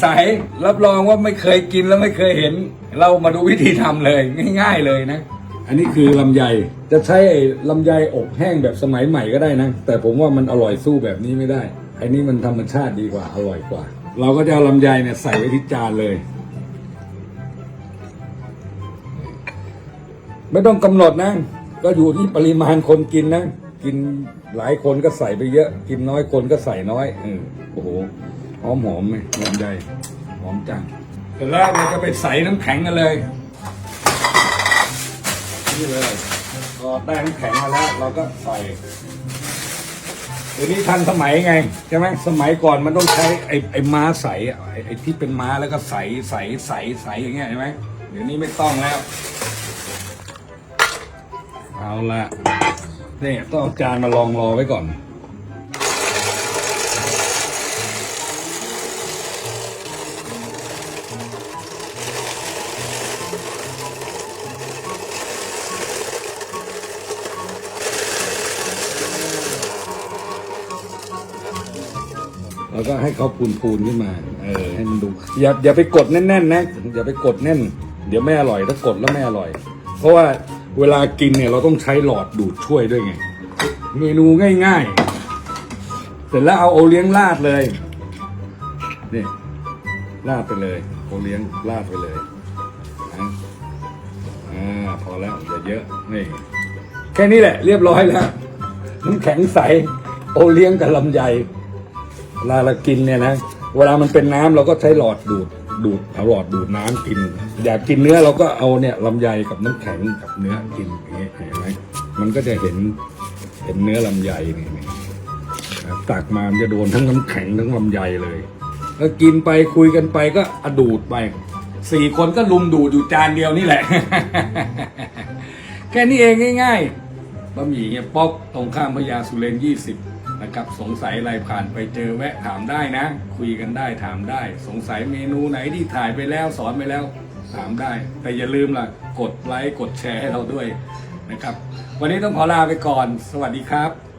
ใสรับรองว่าไม่เคยกินแล้วไม่เคยเห็น เรามาดูวิธีทำเลยง่าย ๆเลยนะ อันนี้คือลำไยจะใช้ไอ้ลำไยอบแห้งแบบสมัยใหม่ก็ได้นะ แต่ผมว่ามันอร่อยสู้แบบนี้ไม่ได้ไอ้นี่มันธรรมชาติดีกว่าอร่อยกว่า เราก็จะเอาลำไยเนี่ยใส่ไว้ที่จานเลย ไม่ต้องกำหนดนะ ก็อยู่ที่ปริมาณคนกินนะ กินหลายคนก็ใส่ไปเยอะ กินน้อยคนก็ใส่น้อยเออโอ้โห หอมหอมไหมลำไยหอมจังเสร็จแล้วเราจะไปใส่น้ำแข็งกันเลย นี่เลยพอได้น้ำแข็งมาแล้ว เราก็ใส่เดี๋ยวนี้ทันสมัยไงใช่ไหมสมัยก่อนมันต้องใช้ไอ้ไอ้ม้าใสอะไอ้ไอ้ที่เป็นม้าแล้วก็ใสใสใสใสอย่างเงี้ยใช่ไหมเดี๋ยวนี้ไม่ต้องแล้ว เอาละนี่ต้องเอาจานมาลองรอไว้ก่อน แล้วก็ให้เขาปูนปูนๆขึ้นมา เออ ให้มันดู อย่าอย่าไปกดแน่นๆนะ อย่าไปกดแน่น เดี๋ยวไม่อร่อย ถ้ากดแล้วไม่อร่อย เพราะว่าเวลากินเนี่ยเราต้องใช้หลอดดูดช่วยด้วยไง เมนูง่ายๆ เสร็จแล้วเอาโอเลี้ยงราดเลย นี่ราดไปเลย โอเลี้ยงราดไปเลยนะอ่าพอแล้วอย่าเยอะ นี่ แค่นี้แหละ เรียบร้อยแล้ว น้ำแข็งใส โอเลี้ยงกับลำไย เวลาเรากินเนี่ยนะเวลามันเป็นน้ำเราก็ใช้หลอดดูดดูดเอาหลอดดูดน้ำกิน อยากกินเนื้อเราก็เอาเนี่ยลำไยกับน้ำแข็งกับเนื้อกินอย่างเงี้ยเห็นไหมมันก็จะเห็นเห็นเนื้อลำไยนี่นี่นะตักมามันจะโดนทั้งน้ำแข็งทั้งลำไยเลยแล้วกินไปคุยกันไปก็อดูดไปสี่คนก็ลุมดูดอยู่จานเดียวนี่แหละ แค่นี้เองง่ายๆบะหมี่เฮียป๊อกตรงข้ามพญาสุเรนยี่สิบ นะครับสงสัยอะไรผ่านไปเจอแวะถามได้นะ คุยกันได้ถามได้ สงสัยเมนูไหนที่ถ่ายไปแล้วสอนไปแล้วถามได้ แต่อย่าลืมล่ะกดไลค์กดแชร์ให้เราด้วยนะครับ วันนี้ต้องขอลาไปก่อน สวัสดีครับ